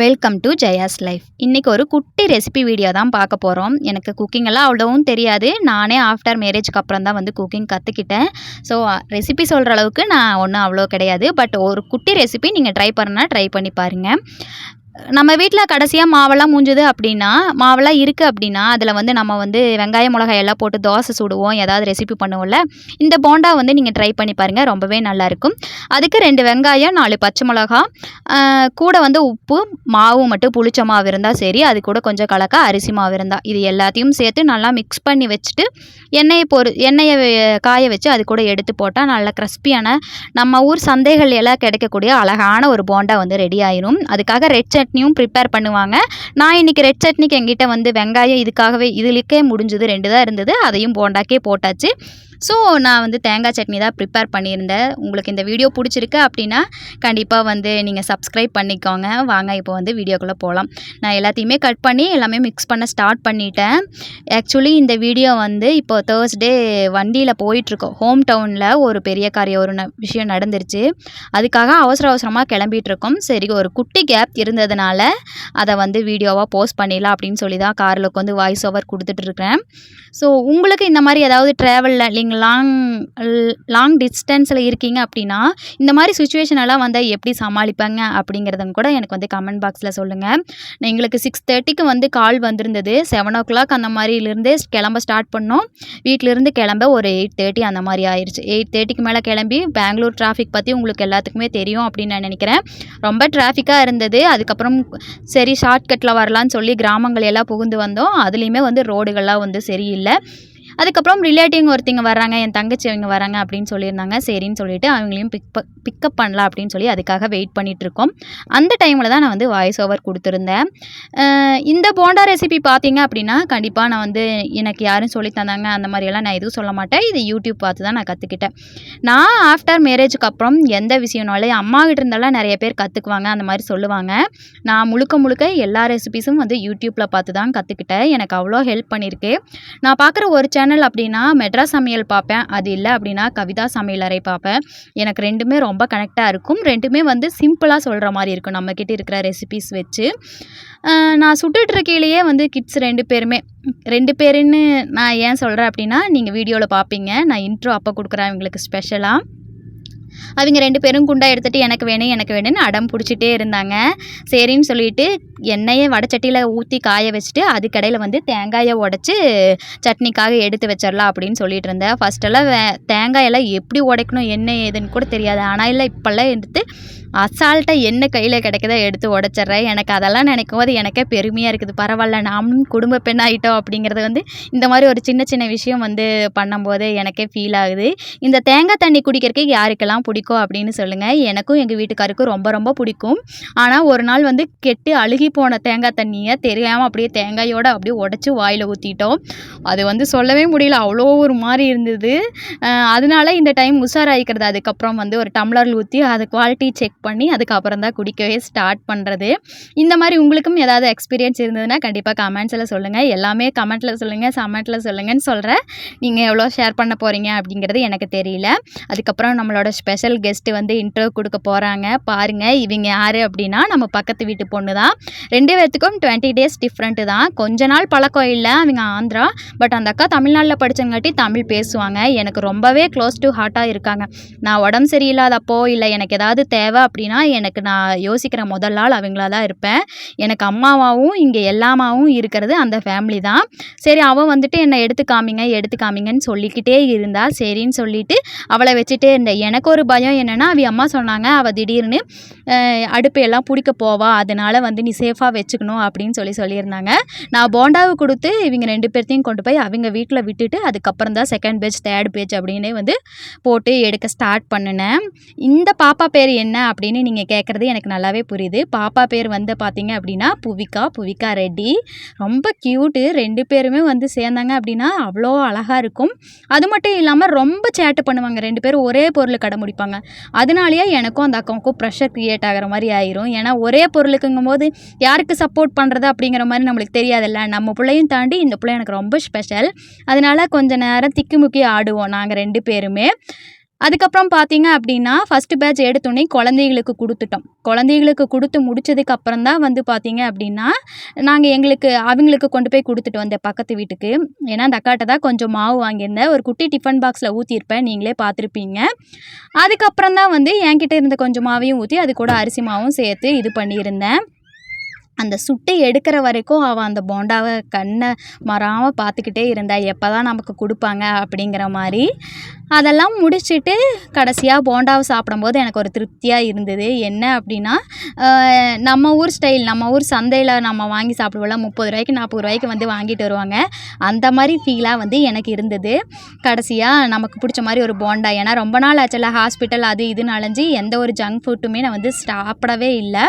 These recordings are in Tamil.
வெல்கம் டு ஜெயாஸ் லைஃப் இன்றைக்கி ஒரு குட்டி ரெசிபி வீடியோ தான் பார்க்க போகிறோம் எனக்கு குக்கிங் எல்லாம் தெரியாது. நானே ஆஃப்டர் மேரேஜ்க்கு அப்புறம் தான் வந்து குக்கிங் கற்றுக்கிட்டேன் ஸோ ரெசிபி சொல்கிற அளவுக்கு நான் ஒன்றும் அவ்வளோ கிடையாது. பட் ஒரு குட்டி ரெசிபி நீங்கள் ட்ரை பண்ணால் ட்ரை பண்ணி பாருங்கள் நம்ம வீட்டில் கடைசியாக மாவெல்லாம் மூஞ்சுது அப்படின்னா மாவெல்லாம் இருக்குது அப்படின்னா அதில் வந்து நம்ம வந்து வெங்காயம் மிளகாய் எல்லாம் போட்டு தோசை சுடுவோம் ஏதாவது ரெசிபி பண்ணுவோம்ல. இந்த போண்டா வந்து நீங்கள் ட்ரை பண்ணி பாருங்கள் ரொம்பவே நல்லாயிருக்கும் அதுக்கு ரெண்டு வெங்காயம் நாலு பச்சை மிளகா கூட வந்து உப்பு மாவு மட்டும் புளிச்ச மாவு இருந்தால் சரி அது கூட கொஞ்சம் கலக்க அரிசி மாவு இருந்தால் இது எல்லாத்தையும் சேர்த்து நல்லா மிக்ஸ் பண்ணி வச்சுட்டு எண்ணெயை பொறு எண்ணெயை காய வச்சு அது கூட எடுத்து போட்டால் நல்லா கிறிஸ்பியான நம்ம ஊர் சந்தைகள் எல்லாம் கிடைக்கக்கூடிய அழகான ஒரு போண்டா வந்து ரெடி ஆயிரும். அதுக்காக ரெட் சட்னியும் ப்ரிப்பேர் பண்ணுவாங்க. நான் இன்றைக்கி ரெட் சட்னிக்கு எங்கிட்ட வந்து வெங்காயம் இதுக்காகவே இதுலிக்கே முடிஞ்சது ரெண்டு தான் இருந்தது. அதையும் போண்டாக்கே போட்டாச்சு. ஸோ நான் வந்து தேங்காய் சட்னி தான் ப்ரிப்பேர் பண்ணியிருந்தேன். உங்களுக்கு இந்த வீடியோ பிடிச்சிருக்கு அப்படின்னா கண்டிப்பாக வந்து நீங்கள் சப்ஸ்கிரைப் பண்ணிக்கோங்க. வாங்க இப்போ வந்து வீடியோக்குள்ளே போகலாம் நான் எல்லாத்தையுமே கட் பண்ணி எல்லாமே மிக்ஸ் பண்ண ஸ்டார்ட் பண்ணிட்டேன். ஆக்சுவலி இந்த வீடியோ வந்து இப்போ தேர்ஸ்டே வண்டியில் போயிட்டுருக்கோம். ஹோம் டவுனில் ஒரு பெரிய காரியம் ஒரு ந- விஷயம் நடந்துருச்சு. அதுக்காக அவசர அவசரமாக கிளம்பிகிட்ருக்கோம் சரி ஒரு குட்டி கேப் இருந்ததுனால அதை வந்து வீடியோவாக போஸ்ட் பண்ணிடலாம் அப்படின்னு சொல்லி தான் காரில் உட்காந்து வாய்ஸ் ஓவர் கொடுத்துட்ருக்கேன் ஸோ உங்களுக்கு இந்த மாதிரி ஏதாவது ட்ராவலில் நீங்கள் லாங் லாங் டிஸ்டன்ஸில் இருக்கீங்க அப்படின்னா இந்த மாதிரி சுச்சுவேஷனெல்லாம் வந்தால் எப்படி சமாளிப்பாங்க அப்படிங்கிறதும் கூட எனக்கு வந்து கமெண்ட் பாக்ஸில் சொல்லுங்கள் எங்களுக்கு சிக்ஸ் தேர்ட்டிக்கு வந்து கால் வந்திருந்தது. செவன் ஓ கிளாக் அந்த மாதிரிலேருந்தே கிளம்ப ஸ்டார்ட் பண்ணோம். வீட்டிலேருந்து கிளம்ப ஒரு எயிட் தேர்ட்டி அந்த மாதிரி ஆயிடுச்சு எயிட் தேர்ட்டிக்கு மேலே கிளம்பி பெங்களூர் டிராஃபிக் பற்றி உங்களுக்கு எல்லாத்துக்குமே தெரியும் அப்படின்னு நான் நினைக்கிறேன். ரொம்ப டிராஃபிக்காக இருந்தது. அதுக்கப்புறம் சரி ஷார்ட்கட்டில் வரலான்னு சொல்லி கிராமங்கள் எல்லாம் புகுந்து வந்தோம். அதுலேயுமே வந்து ரோடுகள்லாம் வந்து சரியில்லை. அதுக்கப்புறம் ரிலேட்டிவ் ஒருத்தங்க வராங்க என் தங்கச்சி அவங்க வராங்க அப்படின்னு சொல்லியிருந்தாங்க. சரின்னு சொல்லிட்டு அவங்களையும் பிக் பிக்கப் பண்ணலாம் அப்படின்னு சொல்லி அதுக்காக வெயிட் பண்ணிட்டு இருக்கோம். அந்த டைமில் தான் நான் வந்து வாய்ஸ் ஓவர் கொடுத்துருந்தேன். இந்த போண்டா ரெசிபி பார்த்தீங்க அப்படின்னா கண்டிப்பாக நான் வந்து எனக்கு யாரும் சொல்லி தந்தாங்க அந்த மாதிரியெல்லாம் நான் எதுவும் சொல்ல மாட்டேன். இது யூடியூப் பார்த்து தான் நான் கற்றுக்கிட்டேன் நான் ஆஃப்டர் மேரேஜுக்கு அப்புறம் எந்த விஷயம்னாலும் அம்மா கிட்ட இருந்தெல்லாம் நிறைய பேர் கற்றுக்குவாங்க அந்த மாதிரி சொல்லுவாங்க. நான் முழுக்க முழுக்க எல்லா ரெசிபிஸும் வந்து யூடியூப்பில் பார்த்து தான் கற்றுக்கிட்டேன் எனக்கு அவ்வளோ ஹெல்ப் பண்ணியிருக்கு. நான் பார்க்குற ஒரு சேனல் அப்படின்னா மெட்ராஸ் சமையல் பார்ப்பேன். அது இல்லை அப்படின்னா கவிதா சமையலறை பார்ப்பேன். எனக்கு ரெண்டுமே ரொம்ப கனெக்டாக இருக்கும். ரெண்டுமே வந்து சிம்பிளாக சொல்கிற மாதிரி இருக்கும். நம்மக்கிட்ட இருக்கிற ரெசிபிஸ் வச்சு. நான் சுட்டுட்ருக்கையிலேயே வந்து கிட்ஸ் ரெண்டு பேருமே. ரெண்டு பேருன்னு நான் ஏன் சொல்கிறேன் அப்படின்னா நீங்கள் வீடியோவில் பார்ப்பீங்க. நான் இன்ட்ரோ அப்போ கொடுக்குறேன். இவங்களுக்கு ஸ்பெஷலாக அவங்க ரெண்டு பேரும் குண்டா எடுத்துகிட்டு எனக்கு வேணும் எனக்கு வேணும்னு அடம் பிடிச்சிட்டே இருந்தாங்க. சரின்னு சொல்லிட்டு எண்ணெயை வடச்சட்டியில் ஊற்றி காய வச்சுட்டு அதுக்கடையில் வந்து தேங்காயை உடச்சி சட்னிக்காக எடுத்து வச்சிடலாம் அப்படின்னு சொல்லிட்டு இருந்தேன் ஃபஸ்ட்டெல்லாம் வே தேங்காயெல்லாம் எப்படி உடைக்கணும் என்ன ஏதுன்னு கூட தெரியாது. ஆனால் இல்லை இப்போல்லாம் எடுத்து அசால்ட்டாக என்ன கையில் கிடைக்குதோ எடுத்து உடச்சிட்றேன். எனக்கு அதெல்லாம் நினைக்கும் போது எனக்கே பெருமையாக இருக்குது. பரவாயில்ல நாமும் குடும்ப பெண்ணாயிட்டோம் அப்படிங்கிறது வந்து இந்த மாதிரி ஒரு சின்ன சின்ன விஷயம் வந்து பண்ணும்போது எனக்கே ஃபீல் ஆகுது. இந்த தேங்காய் தண்ணி குடிக்கிறதுக்கு யாருக்கெல்லாம் பிடிக்கும் அப்படின்னு சொல்லுங்கள் எனக்கும் எங்கள் வீட்டுக்காருக்கும் ரொம்ப ரொம்ப பிடிக்கும். ஆனால் ஒரு நாள் வந்து கெட்டு அழுகி போன தேங்காய் தண்ணியை தெரியாமல் அப்படியே தேங்காயோடு அப்படியே உடச்சி வாயில் ஊற்றிட்டோம் அது வந்து சொல்லவே முடியல. அவ்வளோ ஒரு மாதிரி இருந்தது. அதனால இந்த டைம் உஷாராயிக்கிறது. அதுக்கப்புறம் வந்து ஒரு டம்ளரில் ஊற்றி அது குவாலிட்டி செக் பண்ணி அதுக்கப்புறம் தான் குடிக்கவே ஸ்டார்ட் பண்ணுறது இந்த மாதிரி உங்களுக்கும் ஏதாவது எக்ஸ்பீரியன்ஸ் இருந்ததுன்னா கண்டிப்பாக கமெண்ட்ஸில் சொல்லுங்கள் எல்லாமே கமெண்ட்டில் சொல்லுங்கள் சமெண்ட்டில் சொல்லுங்கன்னு சொல்கிறேன் நீங்கள் எவ்வளோ ஷேர் பண்ண போகிறீங்க அப்படிங்கிறது எனக்கு தெரியல. அதுக்கப்புறம் நம்மளோட ஸ்பெஷல் கெஸ்ட்டு வந்து இன்டர்வியூ கொடுக்க போகிறாங்க பாருங்கள் இவங்க யார் அப்படின்னா நம்ம பக்கத்து வீட்டு பொண்ணு தான். ரெண்டு பேர்த்துக்கும் டுவெண்ட்டி டேஸ் டிஃப்ரெண்ட்டு தான். கொஞ்ச நாள் பழக்கம் இல்லை அவங்க ஆந்திரா. பட் அந்த அக்கா தமிழ்நாட்டில் படிச்சங்காட்டி தமிழ் பேசுவாங்க. எனக்கு ரொம்பவே க்ளோஸ் டு ஹார்ட்டாக இருக்காங்க. நான் உடம்பு சரியில்லாதப்போ இல்லை எனக்கு ஏதாவது தேவை அப்படின்னா எனக்கு நான் யோசிக்கிற முதல் ஆள் அவங்களா தான் இருப்பேன். எனக்கு அம்மாவாகவும் இங்கே எல்லாமாவும் இருக்கிறது அந்த ஃபேமிலி தான். சரி அவள் வந்துட்டு என்னை எடுத்து காமிங்க எடுத்து காமிங்கன்னு சொல்லிக்கிட்டே இருந்தா சரின்னு சொல்லிட்டு அவளை வச்சுட்டே இருந்தேன். எனக்கு ஒரு பயம் என்னென்னா அவ அம்மா சொன்னாங்க அவள் திடீர்னு அடுப்பு எல்லாம் பிடிக்க போவா அதனால் வந்து நீ சேஃபாக வச்சுக்கணும் அப்படின்னு சொல்லி சொல்லியிருந்தாங்க. நான் போண்டாவை கொடுத்து இவங்க ரெண்டு பேர்த்தையும் கொண்டு போய் அவங்க வீட்டில் விட்டுட்டு அதுக்கப்புறம் தான் செகண்ட் பேஜ் தேர்ட் பேஜ் அப்படின்னே வந்து போட்டு எடுக்க ஸ்டார்ட் பண்ணினேன். இந்த பாப்பா பேர் என்ன அப்படின்னு நீங்கள் கேட்குறது எனக்கு நல்லாவே புரியுது. பாப்பா பேர் வந்து பார்த்தீங்க அப்படின்னா புவிகா புவிகா ரெட்டி. ரொம்ப க்யூட்டு ரெண்டு பேருமே வந்து சேர்ந்தாங்க அப்படின்னா அவ்வளோ அழகாக இருக்கும். அது மட்டும் இல்லாமல் ரொம்ப சேட்டை பண்ணுவாங்க. ரெண்டு பேரும் ஒரே பொருள் கடை முடிப்பாங்க அதனாலேயே எனக்கும் அந்த அக்காவுக்கும் ப்ரெஷர் க்ரியேட் ஆகிற மாதிரி ஆயிரும். ஏன்னா ஒரே பொருளுக்குங்கும் போது யாருக்கு சப்போர்ட் பண்ணுறது அப்படிங்கிற மாதிரி நம்மளுக்கு தெரியாதுல்ல. நம்ம பிள்ளையும் தாண்டி இந்த பிள்ளை எனக்கு ரொம்ப ஸ்பெஷல் அதனால் கொஞ்சம் நேரம் திக்குமுக்கி ஆடுவோம் நாங்கள் ரெண்டு பேருமே. அதுக்கப்புறம் பார்த்தீங்க அப்படின்னா ஃபஸ்ட்டு பேட்ச் எடுத்தோடனே குழந்தைகளுக்கு கொடுத்துட்டோம். குழந்தைகளுக்கு கொடுத்து முடித்ததுக்கு அப்புறம் தான் வந்து பார்த்தீங்க அப்படின்னா நாங்கள் எங்களுக்கு அவங்களுக்கு கொண்டு போய் கொடுத்துட்டு வந்தேன் பக்கத்து வீட்டுக்கு. ஏன்னா அந்த அக்காட்ட தான் கொஞ்சம் மாவு வாங்கியிருந்தேன். ஒரு குட்டி டிஃபன் பாக்ஸில் ஊற்றிருப்பேன் நீங்களே பார்த்துருப்பீங்க. அதுக்கப்புறம் தான் வந்து என்கிட்ட இருந்த கொஞ்சம் மாவையும் ஊற்றி அது கூட அரிசி மாவும் சேர்த்து இது பண்ணியிருந்தேன். அந்த சுட்டு எடுக்கிற வரைக்கும் அவள் அந்த போண்டாவை கண்ணை மறாமல் பார்த்துக்கிட்டே இருந்தா எப்போ தான் நமக்கு கொடுப்பாங்க அப்படிங்கிற மாதிரி. அதெல்லாம் முடிச்சுட்டு கடைசியாக போண்டாவை சாப்பிடும்போது எனக்கு ஒரு திருப்தியாக இருந்தது. என்ன அப்படின்னா நம்ம ஊர் ஸ்டைல் நம்ம ஊர் சந்தையில் நம்ம வாங்கி சாப்பிடுவோம்ல முப்பது ரூபாய்க்கு நாற்பது ரூபாய்க்கு வந்து வாங்கிட்டு வருவாங்க. அந்த மாதிரி ஃபீலாக வந்து எனக்கு இருந்தது. கடைசியாக நமக்கு பிடிச்ச மாதிரி ஒரு போண்டா. ஏன்னா ரொம்ப நாள் ஆச்சுல ஹாஸ்பிட்டல் அது இதுன்னு அலைஞ்சு எந்த ஒரு ஜங்க் ஃபுட்டுமே நான் வந்து சாப்பிடவே இல்லை.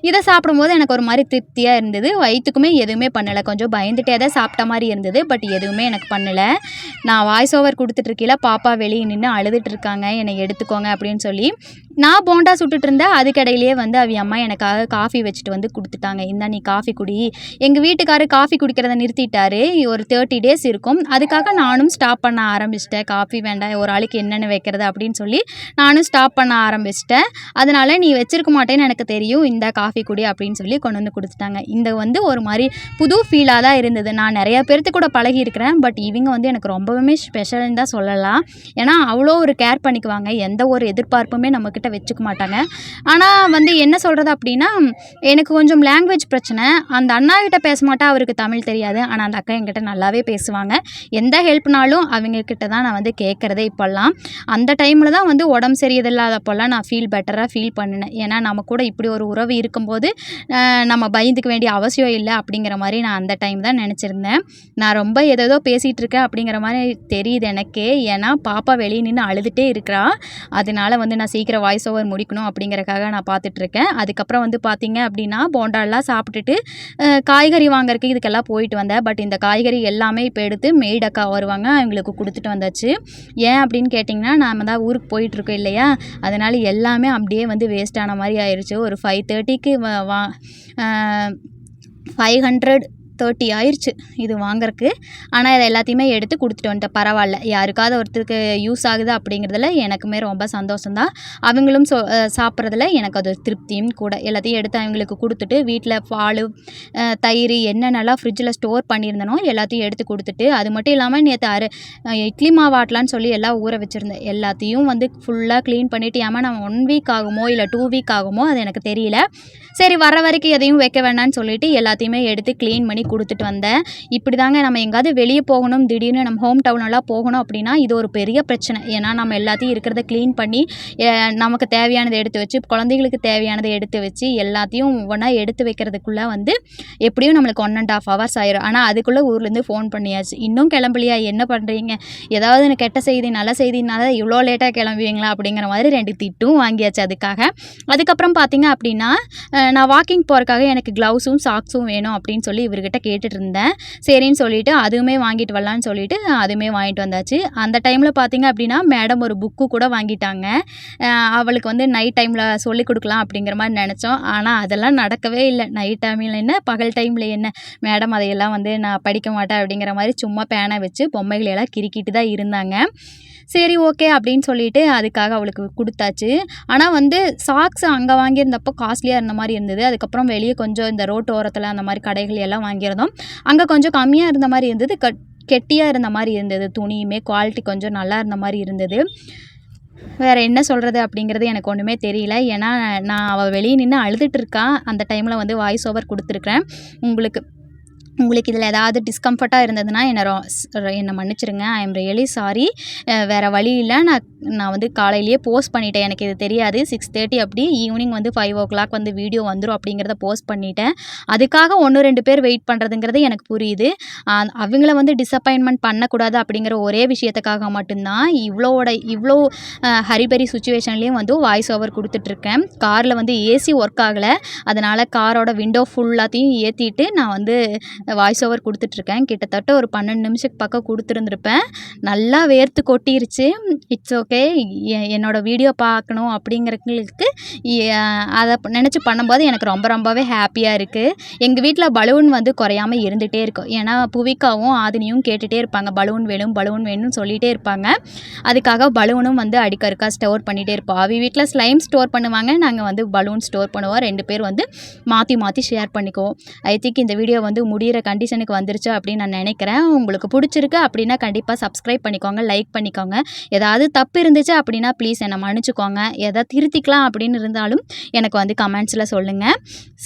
இதை சாப்பிடும்போது எனக்கு ஒரு மாதிரி திருப்தியாக இருந்தது. வயிற்றுக்குமே எதுவுமே பண்ணலை. கொஞ்சம் பயந்துட்டே தான் சாப்பிட்ட மாதிரி இருந்தது. பட் எதுவுமே எனக்கு பண்ணலை. நான் வாய்ஸ் ஓவர் கொடுத்துட்ருக்கீல பாப்பா வெளியே நின்று அழுதுட்டு இருக்காங்க. என்னை எடுத்துக்கோங்க அப்படின்னு சொல்லி நான் போண்டா சுட்டுட்டு இருந்தேன். அதுக்கடையிலேயே வந்து அவ அம்மா எனக்காக காஃபி வச்சுட்டு வந்து கொடுத்துட்டாங்க. இந்தா நீ காஃபி குடி. எங்கள் வீட்டுக்காரர் காஃபி குடிக்கிறத நிறுத்திட்டாரு. ஒரு தேர்ட்டி டேஸ் இருக்கும். அதுக்காக நானும் ஸ்டாப் பண்ண ஆரம்பிச்சிட்டேன். காஃபி வேண்டாம். ஒரு ஆளுக்கு என்னென்ன வைக்கிறது அப்படின்னு சொல்லி நானும் ஸ்டாப் பண்ண ஆரம்பிச்சிட்டேன். அதனால் நீ வச்சிருக்க மாட்டேன்னு எனக்கு தெரியும். இந்த காஃபி காஃபி குடி அப்படின்னு சொல்லி கொண்டு வந்து கொடுத்துட்டாங்க இந்த வந்து ஒரு மாதிரி புது ஃபீலாக தான் இருந்தது. நான் நிறையா பேர்த்து கூட பழகி இருக்கிறேன் பட் இவங்க வந்து எனக்கு ரொம்பவுமே ஸ்பெஷல்னு தான் சொல்லலாம். ஏன்னா அவ்வளோ ஒரு கேர் பண்ணிக்குவாங்க. எந்த ஒரு எதிர்பார்ப்புமே நம்மக்கிட்ட வச்சுக்க மாட்டாங்க. ஆனால் வந்து என்ன சொல்கிறது அப்படின்னா எனக்கு கொஞ்சம் லாங்குவேஜ் பிரச்சனை. அந்த அண்ணா கிட்ட பேச மாட்டா அவருக்கு தமிழ் தெரியாது. ஆனால் அந்த அக்கா என்கிட்ட நல்லாவே பேசுவாங்க. எந்த ஹெல்ப்னாலும் அவங்க கிட்ட தான் நான் வந்து கேட்குறதே இப்போல்லாம். அந்த டைமில் தான் வந்து உடம்பு சரியில்லாதப்போல்லாம் நான் ஃபீல் பெட்டராக ஃபீல் பண்ணினேன். ஏன்னா நம்ம கூட இப்படி ஒரு உறவு இருக்கும்போது நம்ம பயந்துக்க வேண்டிய அவசியம் இல்லை அப்படிங்கிற மாதிரி நான் அந்த டைம் தான் நினச்சிருந்தேன். நான் ரொம்ப ஏதேதோ பேசிகிட்டு இருக்கேன் அப்படிங்கிற மாதிரி தெரியுது எனக்கே. ஏன்னா பாப்பா வெளியே நின்று அழுதுகிட்டே இருக்கிறா. அதனால வந்து நான் சீக்கிரம் வாய்ஸ் ஓவர் முடிக்கணும் அப்படிங்கிறக்காக நான் பார்த்துட்ருக்கேன் அதுக்கப்புறம் வந்து பார்த்தீங்க அப்படின்னா போண்டாலாம் சாப்பிட்டுட்டு காய்கறி வாங்குறதுக்கு இதுக்கெல்லாம் போயிட்டு வந்தேன். பட் இந்த காய்கறி எல்லாமே இப்போ எடுத்து மெய்ட் அக்கா வருவாங்க அவங்களுக்கு கொடுத்துட்டு வந்தாச்சு. ஏன் அப்படின்னு கேட்டிங்கன்னா நாம தான் ஊருக்கு போயிட்டுருக்கோம் இல்லையா? அதனால் எல்லாமே அப்படியே வந்து வேஸ்ட் ஆன மாதிரி ஆயிடுச்சு ஒரு ஃபைவ் தேர்ட்டிக்கு வா ஃபைவ் ஹண்ட்ரட் தேர்ட்டி ஆயிடுச்சு இது வாங்குறக்கு ஆனால் இதை எல்லாத்தையுமே எடுத்து கொடுத்துட்டு வந்துட்டேன் பரவாயில்ல. யாருக்காவது ஒருத்தருக்கு யூஸ் ஆகுது அப்படிங்கிறதுல எனக்குமே ரொம்ப சந்தோஷம்தான். அவங்களும் சொ சாப்பிட்றதுல எனக்கு அது திருப்தியும் கூட. எல்லாத்தையும் எடுத்து அவங்களுக்கு கொடுத்துட்டு வீட்டில் பால் தயிர் என்னென்னலாம் ஃப்ரிட்ஜில் ஸ்டோர் பண்ணியிருந்தனோ எல்லாத்தையும் எடுத்து கொடுத்துட்டு அது மட்டும் இல்லாமல் நேற்று அரு இட்லி மாவாட்டலான்னு சொல்லி எல்லாம் ஊற வச்சுருந்தேன். எல்லாத்தையும் வந்து ஃபுல்லாக க்ளீன் பண்ணிவிட்டு ஏமா நான் ஒன் வீக் ஆகுமோ இல்லை டூ வீக் ஆகுமோ அது எனக்கு தெரியல. சரி வர வரைக்கும் எதையும் வைக்க வேண்டாம்னு சொல்லிட்டு எல்லாத்தையுமே எடுத்து க்ளீன் பண்ணி கொடுத்துட்டு வந்தேன். இப்படி தாங்க நம்ம எங்கேயாவது வெளியே போகணும் திடீர்னு நம்ம ஹோம் டவுனெல்லாம் போகணும் அப்படின்னா இது ஒரு பெரிய பிரச்சனை. ஏன்னா நம்ம எல்லாத்தையும் இருக்கிறத க்ளீன் பண்ணி நமக்கு தேவையானதை எடுத்து வச்சு குழந்தைங்களுக்கு தேவையானதை எடுத்து வச்சு எல்லாத்தையும் ஒன்றா எடுத்து வைக்கிறதுக்குள்ளே வந்து எப்படியும் நம்மளுக்கு ஒன் அண்ட் ஆஃப் ஹவர்ஸ் ஆயிரும். ஆனால் அதுக்குள்ளே ஊர்லேருந்து ஃபோன் பண்ணியாச்சு. இன்னும் கிளம்பலையா? என்ன பண்ணுறீங்க ஏதாவது எனக்கு கெட்ட செய்தி நல்ல செய்தினால இவ்வளோ லேட்டாக கிளம்புவீங்களா? அப்படிங்கிற மாதிரி ரெண்டு திட்டும் வாங்கியாச்சு அதுக்காக. அதுக்கப்புறம் பார்த்தீங்க அப்படின்னா நான் வாக்கிங் போகிறக்காக எனக்கு க்ளவுஸும் சாக்ஸும் வேணும் அப்படின்னு சொல்லி இவர்கிட்ட கேட்டுட்டு இருந்தேன் சரின்னு சொல்லிட்டு அதுவுமே வாங்கிட்டு வரலான்னு சொல்லிட்டு அதுவுமே வாங்கிட்டு வந்தாச்சு. அந்த டைமில் பார்த்தீங்க அப்படின்னா மேடம் ஒரு புக்கு கூட வாங்கிட்டாங்க. அவளுக்கு வந்து நைட் டைமில் சொல்லி கொடுக்கலாம் அப்படிங்கிற மாதிரி நினச்சோம். ஆனால் அதெல்லாம் நடக்கவே இல்லை. நைட் டைமில் என்ன பகல் டைமில் என்ன மேடம் அதையெல்லாம் வந்து நான் படிக்க மாட்டேன் அப்படிங்கிற மாதிரி சும்மா பேனை வச்சு பொம்மைகளை எல்லாம் கிறுக்கிட்டு தான் இருந்தாங்க. சரி ஓகே அப்படின்னு சொல்லிட்டு அதுக்காக அவளுக்கு கொடுத்தாச்சு. ஆனால் வந்து சாக்ஸ் அங்கே வாங்கியிருந்தப்போ காஸ்ட்லியாக இருந்த மாதிரி இருந்தது. அதுக்கப்புறம் வெளியே கொஞ்சம் இந்த ரோட்டு ஓரத்தில் அந்த மாதிரி கடைகள் எல்லாம் வாங்கியிருந்தோம். அங்கே கொஞ்சம் கம்மியாக இருந்த மாதிரி இருந்தது. கட் கெட்டியாக இருந்த மாதிரி இருந்தது. துணியுமே குவாலிட்டி கொஞ்சம் நல்லா இருந்த மாதிரி இருந்தது. வேறு என்ன சொல்கிறது அப்படிங்கிறது எனக்கு ஒன்றுமே தெரியல. ஏன்னா நான் அவள் வெளியே நின்று அழுதுட்டு இருக்கா. அந்த டைமில் வந்து வாய்ஸ் ஓவர் கொடுத்துருக்குறேன். உங்களுக்கு உங்களுக்கு இதில் ஏதாவது டிஸ்கம்ஃபர்ட்டாக இருந்ததுன்னா என்னை ரொ என்னை மன்னிச்சிருங்க. ஐ எம் ரியலி சாரி வேறு வழி இல்லை. நான் நான் வந்து காலையிலேயே போஸ்ட் பண்ணிட்டேன். எனக்கு இது தெரியாது. சிக்ஸ் தேர்ட்டி அப்படி ஈவினிங் வந்து ஃபைவ் ஓ கிளாக் வந்து வீடியோ வந்துடும் அப்படிங்கிறத போஸ்ட் பண்ணிட்டேன். அதுக்காக ஒன்று ரெண்டு பேர் வெயிட் பண்ணுறதுங்கிறது எனக்கு புரியுது. அவங்கள வந்து டிசப்பாயின்மெண்ட் பண்ணக்கூடாது அப்படிங்கிற ஒரே விஷயத்துக்காக மட்டும்தான் இவ்வளோட இவ்வளோ ஹரிபரி சுச்சுவேஷன்லேயும் வந்து வாய்ஸ் ஓவர் கொடுத்துட்ருக்கேன். காரில் வந்து ஏசி ஒர்க் ஆகலை. அதனால் காரோட விண்டோ ஃபுல்லாத்தையும் ஏற்றிட்டு நான் வந்து வாய்ஸ் ஓவர் கொடுத்துட்ருக்கேன். கிட்டத்தட்ட ஒரு பன்னெண்டு நிமிஷத்துக்கு பக்கம் கொடுத்துருந்துருப்பேன். நல்லா வேர்த்து கொட்டிருச்சு. இட்ஸ் ஓகே என்னோடய வீடியோ பார்க்கணும் அப்படிங்கிறவங்களுக்கு அதை நினச்சி பண்ணும்போது எனக்கு ரொம்ப ரொம்பவே ஹாப்பியாக இருக்குது எங்கள் வீட்டில் பலூன் வந்து குறையாம இருந்துகிட்டே இருக்கும். ஏன்னா புவிக்காவும் ஆதினியும் கேட்டுகிட்டே இருப்பாங்க. பலூன் வேணும் பலூன் வேணும்னு சொல்லிகிட்டே இருப்பாங்க. அதுக்காக பலூனும் வந்து அடிக்கறுக்கா ஸ்டோர் பண்ணிகிட்டே இருப்போம். அவ வீட்டில் ஸ்லைம் ஸ்டோர் பண்ணுவாங்க. நாங்கள் வந்து பலூன் ஸ்டோர் பண்ணுவோம். ரெண்டு பேர் வந்து மாற்றி மாற்றி ஷேர் பண்ணிக்குவோம். ஐ திங்க் இந்த வீடியோ வந்து முடிகிற கண்டிஷனுக்கு வந்துருச்சு அப்படின்னு நான் நினைக்கிறேன். உங்களுக்கு பிடிச்சிருக்கு அப்படின்னா கண்டிப்பாக சப்ஸ்கிரைப் பண்ணிக்கோங்க லைக் பண்ணிக்கோங்க. ஏதாவது தப்பு இருந்துச்சு அப்படின்னா ப்ளீஸ் என்னை மன்னிச்சுக்கோங்க. எதை திருத்திக்கலாம் அப்படின்னு இருந்தாலும் எனக்கு வந்து கமெண்ட்ஸில் சொல்லுங்கள்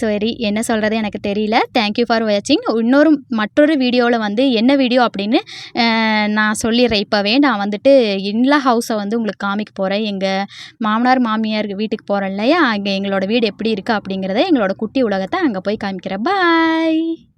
சரி என்ன சொல்கிறது எனக்கு தெரியல. தேங்க்யூ ஃபார் வாட்சிங் இன்னொரு மற்றொரு வீடியோவில் வந்து என்ன வீடியோ அப்படின்னு நான் சொல்லிடுறேன். இப்போவே நான் வந்துட்டு இன்லா ஹவுஸை வந்து உங்களுக்கு காமிக்க போகிறேன் எங்கள் மாமனார் மாமியார் வீட்டுக்கு போகிறோம் இல்லையா? அங்கே எங்களோட வீடு எப்படி இருக்குது அப்படிங்கிறத எங்களோட குட்டி உலகத்தை அங்கே போய் காமிக்கிறேன். பாய்